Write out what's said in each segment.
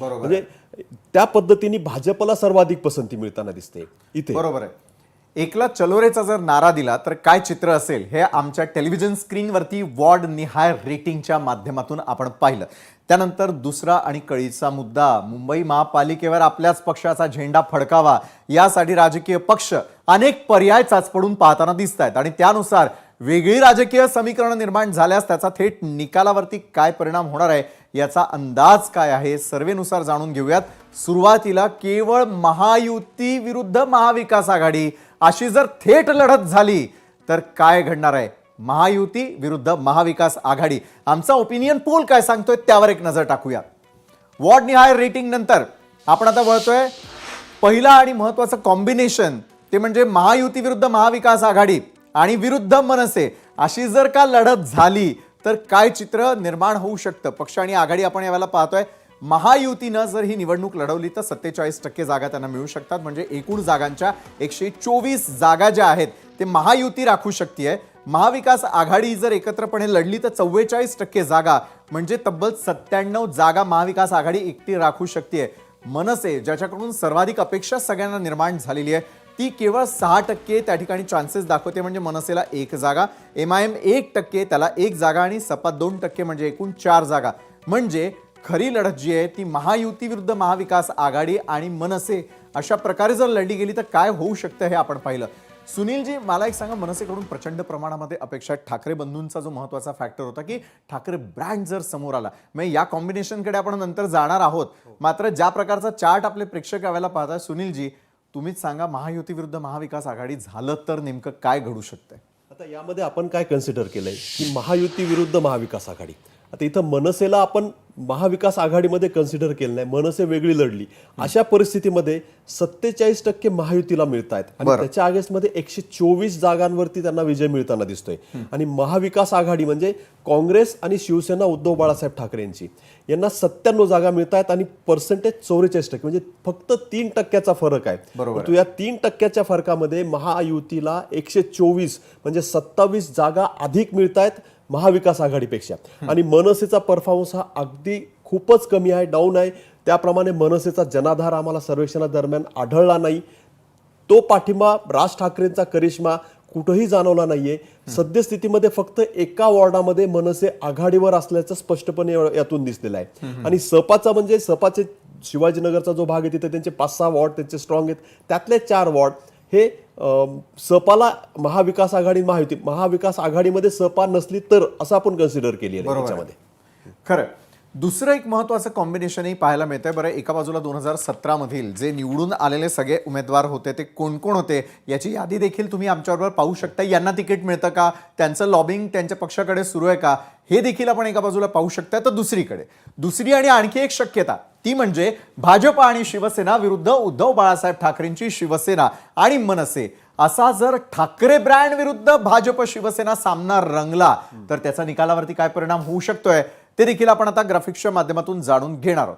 म्हणजे त्या पद्धतीने भाजपला सर्वाधिक पसंती मिळताना दिसते. इथे. बरोबर आहे. एकला चलोरेचा जर नारा दिला तर काय चित्र असेल हे आमच्या टेलिव्हिजन स्क्रीनवरती वॉर्ड निहाय रेटिंगच्या माध्यमातून आपण पाहिलं. त्यानंतर दुसरा आणि कळीचा मुद्दा मुंबई महापालिकेवर आपल्याच पक्षाचा झेंडा फडकावा यासाठी राजकीय पक्ष अनेक पर्याय चाचपडून पाहताना दिसत आहेत आणि त्यानुसार वेगळी राजकीय समीकरण निर्माण झाल्यास त्याचा थेट निकालावरती काय परिणाम होणार आहे याचा अंदाज काय आहे सर्वेनुसार जाणून घेऊयात. सुरुवातीला केवळ महायुती विरुद्ध महाविकास आघाडी. अशी जर थेट लढत झाली तर काय घडणार आहे? महायुती विरुद्ध महाविकास आघाडी. आमचा ओपिनियन पोल काय सांगतोय त्यावर एक नजर टाकूया. वॉर्ड निहाय रेटिंग नंतर. आपण आता वळतोय पहिला आणि महत्वाचं कॉम्बिनेशन ते म्हणजे महायुती विरुद्ध महाविकास आघाडी. आणि विरुद्ध मनसे अशी जर का लढत झाली तर काय चित्र निर्माण होऊ शकतं? पक्ष आणि आघाडी आपण यावेळेला पाहतोय. महायुतीनं जर ही निवडणूक लढवली तर सत्तेचाळीस टक्के जागा त्यांना मिळू शकतात. म्हणजे एकूण जागांच्या एकशे चोवीस जागा ज्या आहेत ते महायुती राखू शकते महाविकास आघाडी जर एकत्रपणे लढली तर चव्वेचाळीस टक्के जागा म्हणजे तब्बल सत्त्याण्णव जागा महाविकास आघाडी एकटी राखू शकते मनसे ज्याच्याकडून सर्वाधिक अपेक्षा सगळ्यांना निर्माण झालेली आहे ती केवळ सहा टक्के त्या ठिकाणी चान्सेस दाखवते म्हणजे मनसेला एक जागा. एम आय एम एक टक्के त्याला एक जागा आणि सपा दोन टक्के म्हणजे एकूण चार जागा. म्हणजे खरी लढत जी आहे ती महायुती विरुद्ध महाविकास आघाडी आणि मनसे अशा प्रकारे जर लढली गेली तर काय होऊ शकतं हे आपण पाहिलं. सुनीलजी मला एक सांगा मनसेकडून प्रचंड प्रमाणामध्ये अपेक्षा ठाकरे बंधूंचा जो महत्त्वाचा फॅक्टर होता की ठाकरे ब्रँड जर समोर आला म्हणजे या कॉम्बिनेशनकडे आपण नंतर जाणार आहोत. मात्र ज्या प्रकारचा चार्ट आपले प्रेक्षक यावेळेला पाहताय सुनीलजी तुम्हीच सांगा महायुती विरुद्ध महाविकास आघाडी झालं तर नेमकं काय घडू शकतंय? आता यामध्ये आपण काय कन्सिडर केलंय की महायुती विरुद्ध महाविकास आघाडी? आता इथं मनसेला आपण महाविकास आघाडीमध्ये कन्सिडर केलं नाही. मनसे वेगळी लढली. अशा परिस्थितीमध्ये सत्तेचाळीस टक्के महायुतीला मिळत आहेत आणि त्याच्या अगेन्स्टमध्ये एकशे चोवीस जागांवरती त्यांना विजय मिळताना दिसतोय. आणि महाविकास आघाडी म्हणजे काँग्रेस आणि शिवसेना उद्धव बाळासाहेब ठाकरे यांची यांना सत्त्याण्णव जागा मिळत आहेत आणि पर्सेंटेज चौवेचाळीस टक्के. म्हणजे फक्त तीन टक्क्याचा फरक आहे. परंतु या तीन टक्क्याच्या फरकामध्ये महायुतीला एकशे चोवीस म्हणजे सत्तावीस जागा अधिक मिळत आहेत महाविकास आघाडीपेक्षा. आणि मनसेचा परफॉर्मन्स हा अगदी खूपच कमी आहे डाऊन आहे. त्याप्रमाणे मनसेचा जनाधार आम्हाला सर्वेक्षणादरम्यान आढळला नाही. तो पाठिंबा राज ठाकरेंचा करिश्मा कुठंही जाणवला नाहीये. सद्यस्थितीमध्ये फक्त एका वॉर्डामध्ये मनसे आघाडीवर असल्याचं स्पष्टपणे यातून दिसलेलं आहे. आणि सपाचा म्हणजे सपाचे शिवाजीनगरचा जो भाग आहे तिथे त्यांचे पाच सहा वॉर्ड त्यांचे स्ट्रॉंग आहेत. त्यातले चार वॉर्ड हे सपाला महाविकास आघाडी महायुती महाविकास आघाडीमध्ये सपा नसली तर असं आपण कन्सिडर केली आहे. त्याच्यामध्ये खरं दुसरं एक महत्त्वाचं कॉम्बिनेशनही पाहायला मिळतंय. बरं एका बाजूला दोन हजार सतरामधील जे निवडून आलेले सगळे उमेदवार होते ते कोण कोण होते याची यादी देखील तुम्ही आमच्याबरोबर पाहू शकता. यांना तिकीट मिळतं का? त्यांचं लॉबिंग त्यांच्या पक्षाकडे सुरू आहे का? हे देखील आपण एका बाजूला पाहू शकता. तर दुसरीकडे दुसरी आणि आणखी एक शक्यता ती म्हणजे भाजप आणि शिवसेना विरुद्ध उद्धव बाळासाहेब ठाकरेंची शिवसेना आणि मनसे. असा जर ठाकरे ब्रँड विरुद्ध भाजप शिवसेना सामना रंगला तर त्याचा निकालावरती काय परिणाम होऊ शकतोय? ते देखील आपण आता ग्राफिक्सच्या माध्यमातून जाणून घेणार आहोत.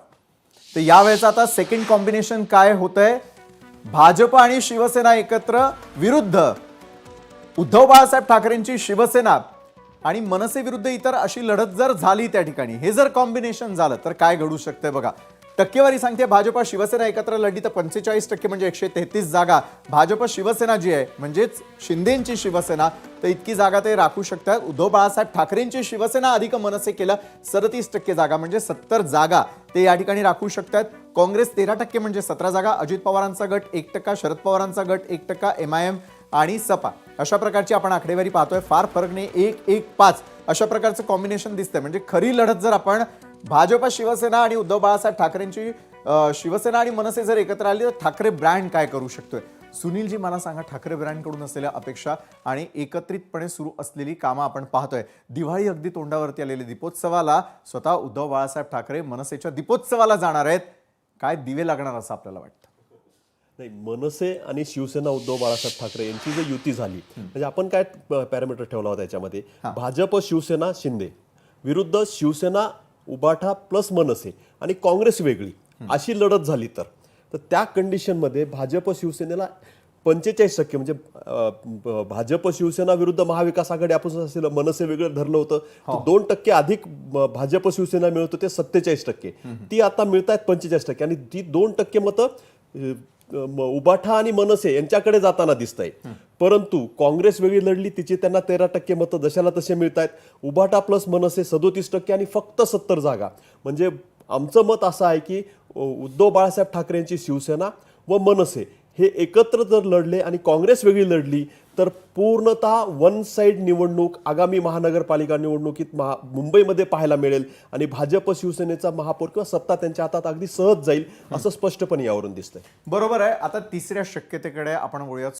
तर यावेळेचं आता सेकंड कॉम्बिनेशन काय होतंय? भाजप आणि शिवसेना एकत्र विरुद्ध उद्धव बाळासाहेब ठाकरेंची शिवसेना आणि मनसे विरुद्ध इतर अशी लढत जर झाली त्या ठिकाणी हे जर कॉम्बिनेशन झालं तर काय घडू शकतंय बघा. टक्केवारी सांगते भाजपा शिवसेना एकत्र लढली तर पंचेचाळीस टक्के म्हणजे एकशे तेहतीस जागा. भाजप शिवसेना जी आहे म्हणजेच शिंदेची शिवसेना तर इतकी जागा ते राखू शकतात. उद्धव बाळासाहेब ठाकरेंची शिवसेना अधिक मनसे केलं सदतीस टक्के जागा म्हणजे सत्तर जागा ते या ठिकाणी राखू शकतात. काँग्रेस तेरा टक्के म्हणजे सतरा जागा अजित पवारांचा गट एक टक्का शरद पवारांचा गट एक टक्का एम आय एम आणि सपा. अशा प्रकारची आपण आकडेवारी पाहतोय फार फरक नाही एक एक पाच. अशा प्रकारचं कॉम्बिनेशन दिसतंय. म्हणजे खरी लढत जर आपण भाजप शिवसेना आणि उद्धव बाळासाहेब ठाकरेंची शिवसेना आणि मनसे जर एकत्र आली तर ठाकरे ब्रँड काय करू शकतोय? सुनीलजी मला सांगा ठाकरे ब्रँडकडून असलेल्या अपेक्षा आणि एकत्रितपणे सुरू असलेली कामं आपण पाहतोय. दिवाळी अगदी तोंडावरती आलेली दीपोत्सवाला स्वतः उद्धव बाळासाहेब ठाकरे मनसेच्या दीपोत्सवाला जाणार आहेत. काय दिवे लागणार असं आपल्याला वाटतं? नाही मनसे आणि शिवसेना उद्धव बाळासाहेब ठाकरे यांची जर युती झाली म्हणजे आपण काय पॅरामीटर ठेवला होता त्याच्यामध्ये भाजप शिवसेना शिंदे. विरुद्ध शिवसेना उबाठा प्लस मनसे आणि काँग्रेस वेगळी अशी लढत झाली तर. तर त्या कंडिशनमध्ये भाजप शिवसेनेला पंचेचाळीस टक्के म्हणजे भाजप शिवसेना विरुद्ध महाविकास आघाडी आपण असेल मनसे वेगळं धरलं होतं. तर दोन टक्के अधिक भाजप शिवसेना मिळत होते सत्तेचाळीस टक्के. ती आता मिळत आहेत पंचेचाळीस टक्के आणि ती दोन टक्के मतं उबाठा आणि मनसे यांच्याकडे जाताना दिसत आहे परंतु काँग्रेस वेगळी लढली तिची त्यांना तेरा टक्के मतं जशाला तसे मिळत आहेत उबाटा प्लस मनसे सदोतीस टक्के आणि फक्त सत्तर जागा. म्हणजे आमचं मत असं आहे की उद्धव बाळासाहेब ठाकरेंची शिवसेना व मनसे हे एकत्र जर लढले आणि काँग्रेस वेगळी लढली तर पूर्णतः वन साईड निवडणूक आगामी महानगरपालिका निवडणुकीत महा मुंबईमध्ये पाहायला मिळेल आणि भाजप शिवसेनेचा महापौर किंवा सत्ता त्यांच्या हातात अगदी सहज जाईल असं स्पष्टपणे यावरून दिसतंय. बरोबर आहे. आता तिसऱ्या शक्यतेकडे आपण वळूयात.